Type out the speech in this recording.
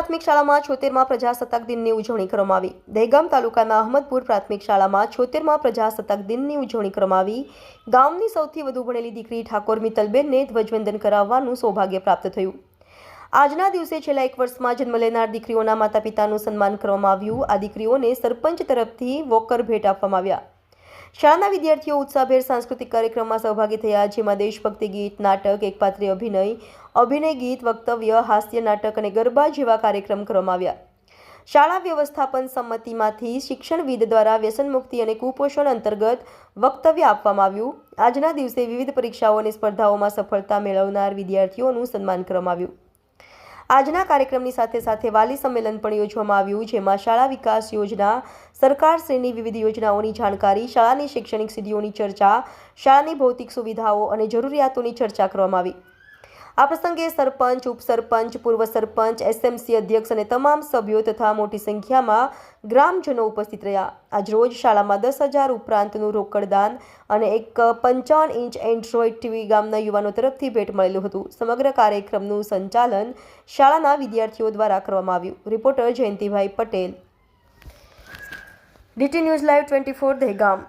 પ્રાથમિક શાળામાં છોતેરમાં પ્રજાસત્તાક દિનની ઉજવણી કરવામાં આવી. દહેગામ તાલુકાના અહમદપુર પ્રાથમિક શાળામાં છોતેરમાં પ્રજાસત્તાક દિનની ઉજવણી કરવામાં આવી. ગામની સૌથી વધુ ભણેલી દીકરી ઠાકોર મિત્તલબેનને ધ્વજવંદન કરાવવાનું સૌભાગ્ય પ્રાપ્ત થયું. આજના દિવસે છેલ્લા એક વર્ષમાં જન્મ લેનાર દીકરીઓના માતા પિતાનું સન્માન કરવામાં આવ્યું. આ દીકરીઓને સરપંચ તરફથી વોકર ભેટ આપવામાં આવ્યા. શાળાના વિદ્યાર્થીઓ ઉત્સાહભેર સાંસ્કૃતિક કાર્યક્રમમાં સહભાગી થયા, જેમાં દેશભક્તિ ગીત, નાટક, એકપાત્રી અભિનય અભિનય ગીત, વક્તવ્ય, હાસ્ય નાટક અને ગરબા જેવા કાર્યક્રમ કરવામાં આવ્યા. શાળા વ્યવસ્થાપન સંમતિમાંથી શિક્ષણવિદ દ્વારા વ્યસન મુક્તિ અને કુપોષણ અંતર્ગત વક્તવ્ય આપવામાં આવ્યું. આજના દિવસે વિવિધ પરીક્ષાઓ અને સ્પર્ધાઓમાં સફળતા મેળવનાર વિદ્યાર્થીઓનું સન્માન કરવામાં આવ્યું. આજના કાર્યક્રમની સાથે સાથે વાલી સંમેલન પણ યોજવામાં આવ્યું, જેમાં શાળા વિકાસ યોજના સરકારશ્રીની વિવિધ યોજનાઓની જાણકારી, શાળાની શૈક્ષણિક સિદ્ધિઓની ચર્ચા, શાળાની ભૌતિક સુવિધાઓ અને જરૂરિયાતોની ચર્ચા કરવામાં આવી. આ પ્રસંગે સરપંચ, ઉપસરપંચ, પૂર્વ સરપંચ, એસએમસી અધ્યક્ષ અને તમામ સભ્યો તથા મોટી સંખ્યામાં ગ્રામજનો ઉપસ્થિત રહ્યા. આજરોજ શાળામાં દસ હજાર ઉપરાંતનું રોકડદાન અને એક પંચાવન ઇંચ એન્ડ્રોઇડ ટીવી ગામના યુવાનો તરફથી ભેટ મળેલું હતું. સમગ્ર કાર્યક્રમનું સંચાલન શાળાના વિદ્યાર્થીઓ દ્વારા કરવામાં આવ્યું. Reporter Jayantibhai Patel. D T news live twenty four Dehgam.